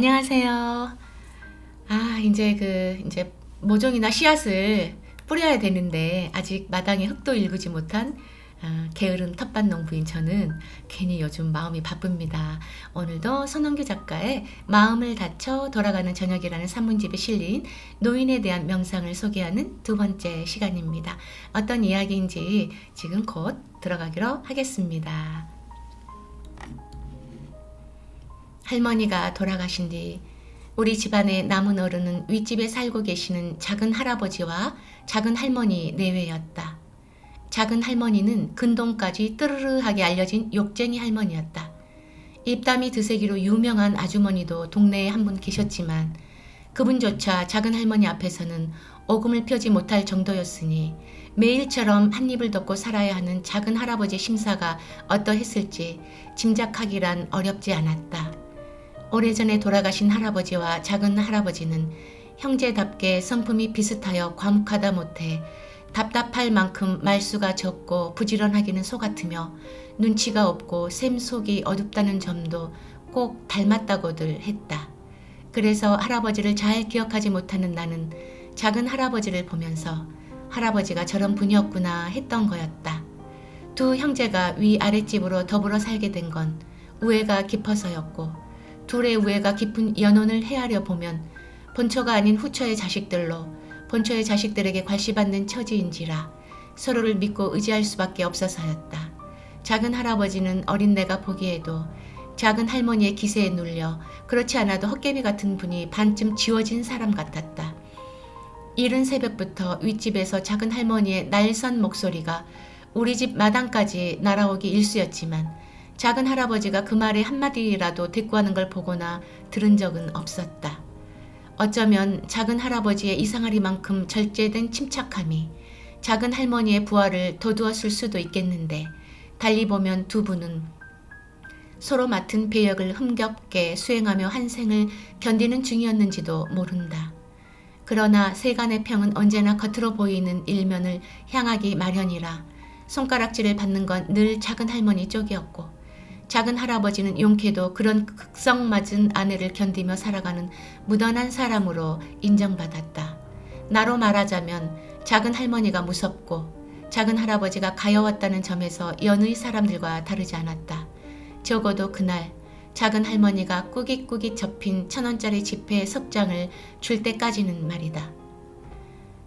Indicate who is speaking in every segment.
Speaker 1: 안녕하세요. 아, 이제 그, 이제 모종이나 씨앗을 뿌려야 되는데, 아직 마당에 흙도 일구지 못한 아, 게으른 텃밭 농부인 저는 괜히 요즘 마음이 바쁩니다. 오늘도 손원규 작가의 마음을 다쳐 돌아가는 저녁이라는 산문집에 실린 노인에 대한 명상을 소개하는 두 번째 시간입니다. 어떤 이야기인지 지금 곧 들어가기로 하겠습니다. 할머니가 돌아가신 뒤 우리 집안의 남은 어른은 윗집에 살고 계시는 작은 할아버지와 작은 할머니 내외였다. 작은 할머니는 근동까지 뜨르르하게 알려진 욕쟁이 할머니였다. 입담이 드세기로 유명한 아주머니도 동네에 한 분 계셨지만 그분조차 작은 할머니 앞에서는 오금을 펴지 못할 정도였으니 매일처럼 한 입을 덮고 살아야 하는 작은 할아버지 심사가 어떠했을지 짐작하기란 어렵지 않았다. 오래전에 돌아가신 할아버지와 작은 할아버지는 형제답게 성품이 비슷하여 과묵하다 못해 답답할 만큼 말수가 적고 부지런하기는 소 같으며 눈치가 없고 샘속이 어둡다는 점도 꼭 닮았다고들 했다. 그래서 할아버지를 잘 기억하지 못하는 나는 작은 할아버지를 보면서 할아버지가 저런 분이었구나 했던 거였다. 두 형제가 위 아랫집으로 더불어 살게 된 건 우애가 깊어서였고 둘의 우애가 깊은 연혼을 헤아려 보면 본처가 아닌 후처의 자식들로 본처의 자식들에게 관시받는 처지인지라 서로를 믿고 의지할 수밖에 없어서였다. 작은 할아버지는 어린 내가 보기에도 작은 할머니의 기세에 눌려 그렇지 않아도 헛개비 같은 분이 반쯤 지워진 사람 같았다. 이른 새벽부터 윗집에서 작은 할머니의 날선 목소리가 우리 집 마당까지 날아오기 일쑤였지만 작은 할아버지가 그 말에 한마디라도 대꾸하는 걸 보거나 들은 적은 없었다. 어쩌면 작은 할아버지의 이상하리만큼 절제된 침착함이 작은 할머니의 부활을 도두었을 수도 있겠는데 달리 보면 두 분은 서로 맡은 배역을 흥겹게 수행하며 한 생을 견디는 중이었는지도 모른다. 그러나 세간의 평은 언제나 겉으로 보이는 일면을 향하기 마련이라 손가락질을 받는 건 늘 작은 할머니 쪽이었고 작은 할아버지는 용케도 그런 극성맞은 아내를 견디며 살아가는 무던한 사람으로 인정받았다. 나로 말하자면 작은 할머니가 무섭고 작은 할아버지가 가여웠다는 점에서 연의 사람들과 다르지 않았다. 적어도 그날 작은 할머니가 꾸깃꾸깃 접힌 천 원짜리 지폐 석 장을 줄 때까지는 말이다.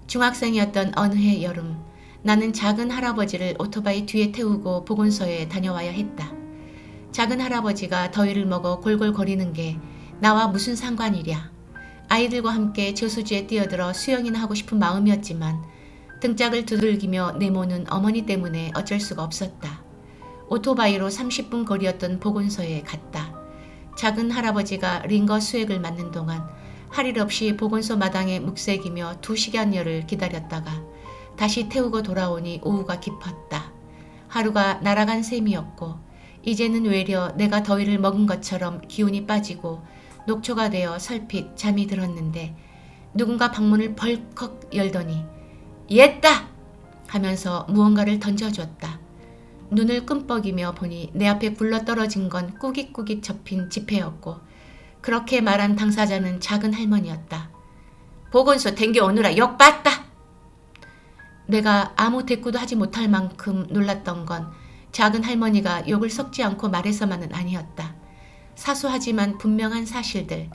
Speaker 1: 중학생이었던 어느 해 여름 나는 작은 할아버지를 오토바이 뒤에 태우고 보건소에 다녀와야 했다. 작은 할아버지가 더위를 먹어 골골거리는 게 나와 무슨 상관이랴. 아이들과 함께 저수지에 뛰어들어 수영이나 하고 싶은 마음이었지만 등짝을 두들기며 내모는 어머니 때문에 어쩔 수가 없었다. 오토바이로 30분 거리였던 보건소에 갔다. 작은 할아버지가 링거 수액을 맞는 동안 할 일 없이 보건소 마당에 묵색이며 두 시간여를 기다렸다가 다시 태우고 돌아오니 오후가 깊었다. 하루가 날아간 셈이었고 이제는 외려 내가 더위를 먹은 것처럼 기운이 빠지고 녹초가 되어 설핏 잠이 들었는데 누군가 방문을 벌컥 열더니 옛다! 하면서 무언가를 던져줬다. 눈을 끔뻑이며 보니 내 앞에 굴러떨어진 건 꾸깃꾸깃 접힌 지폐였고 그렇게 말한 당사자는 작은 할머니였다. 보건소 댕겨 오느라 욕 봤다! 내가 아무 대꾸도 하지 못할 만큼 놀랐던 건 작은 할머니가 욕을 섞지 않고 말해서만은 아니었다. 사소하지만 분명한 사실들.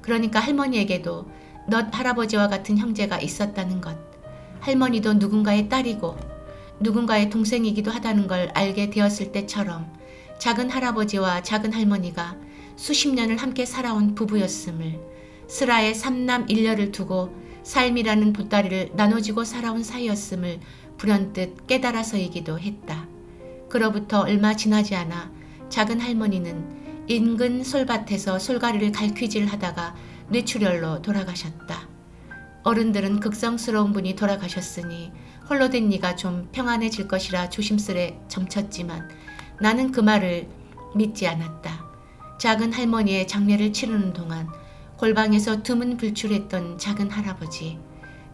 Speaker 1: 그러니까 할머니에게도 넛 할아버지와 같은 형제가 있었다는 것. 할머니도 누군가의 딸이고 누군가의 동생이기도 하다는 걸 알게 되었을 때처럼 작은 할아버지와 작은 할머니가 수십 년을 함께 살아온 부부였음을 슬하의 삼남 일녀를 두고 삶이라는 보따리를 나눠지고 살아온 사이였음을 불현듯 깨달아서이기도 했다. 그로부터 얼마 지나지 않아 작은 할머니는 인근 솔밭에서 솔가리를 갈퀴질 하다가 뇌출혈로 돌아가셨다. 어른들은 극성스러운 분이 돌아가셨으니 홀로 된 네가 좀 평안해질 것이라 조심스레 점쳤지만 나는 그 말을 믿지 않았다. 작은 할머니의 장례를 치르는 동안 골방에서 드문 불출했던 작은 할아버지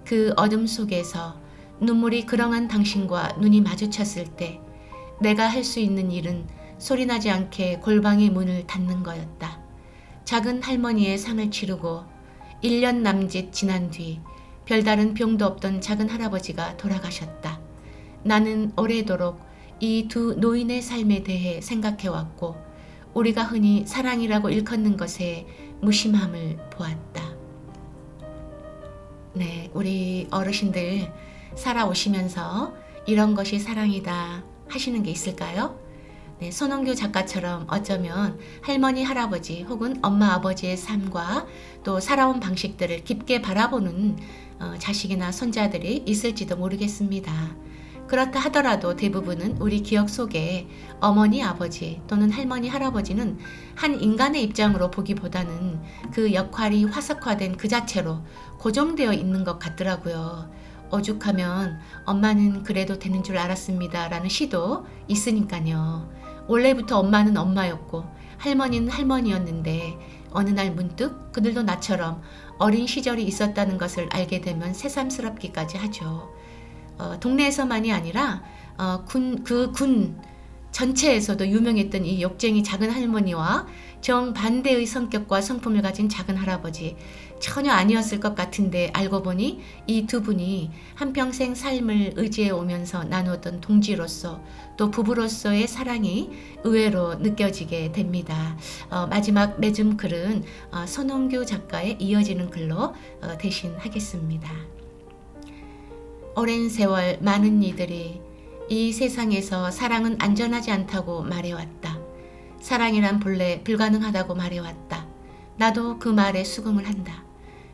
Speaker 1: 그 어둠 속에서 눈물이 그렁한 당신과 눈이 마주쳤을 때 내가 할 수 있는 일은 소리나지 않게 골방의 문을 닫는 거였다. 작은 할머니의 상을 치르고 1년 남짓 지난 뒤 별다른 병도 없던 작은 할아버지가 돌아가셨다. 나는 오래도록 이 두 노인의 삶에 대해 생각해왔고 우리가 흔히 사랑이라고 일컫는 것에 무심함을 보았다. 네, 우리 어르신들 살아오시면서 이런 것이 사랑이다 하시는 게 있을까요? 네, 손원규 작가처럼 어쩌면 할머니, 할아버지 혹은 엄마, 아버지의 삶과 또 살아온 방식들을 깊게 바라보는 어, 자식이나 손자들이 있을지도 모르겠습니다. 그렇다 하더라도 대부분은 우리 기억 속에 어머니, 아버지 또는 할머니, 할아버지는 한 인간의 입장으로 보기보다는 그 역할이 화석화된 그 자체로 고정되어 있는 것 같더라고요. 오죽하면 엄마는 그래도 되는 줄 알았습니다. 라는 시도 있으니까요. 원래부터 엄마는 엄마였고 할머니는 할머니였는데 어느 날 문득 그들도 나처럼 어린 시절이 있었다는 것을 알게 되면 새삼스럽기까지 하죠. 어, 동네에서만이 아니라 어, 군, 그 군 전체에서도 유명했던 이 욕쟁이 작은 할머니와 정반대의 성격과 성품을 가진 작은 할아버지 전혀 아니었을 것 같은데 알고 보니 이 두 분이 한평생 삶을 의지해 오면서 나누었던 동지로서 또 부부로서의 사랑이 의외로 느껴지게 됩니다. 어, 마지막 매점 글은 어, 손홍규 작가의 이어지는 글로 어, 대신하겠습니다. 오랜 세월 많은 이들이 이 세상에서 사랑은 안전하지 않다고 말해왔다. 사랑이란 본래 불가능하다고 말해왔다. 나도 그 말에 수긍을 한다.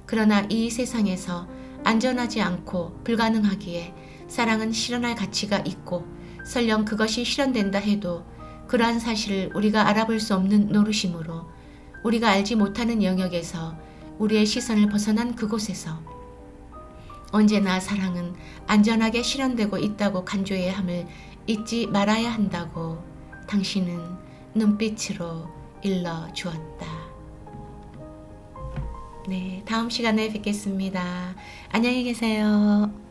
Speaker 1: 그러나 이 세상에서 안전하지 않고 불가능하기에 사랑은 실현할 가치가 있고 설령 그것이 실현된다 해도 그러한 사실을 우리가 알아볼 수 없는 노릇이므로 우리가 알지 못하는 영역에서 우리의 시선을 벗어난 그곳에서 언제나 사랑은 안전하게 실현되고 있다고 간주해야 함을 잊지 말아야 한다고 당신은 눈빛으로 일러 주었다. 네, 다음 시간에 뵙겠습니다. 안녕히 계세요.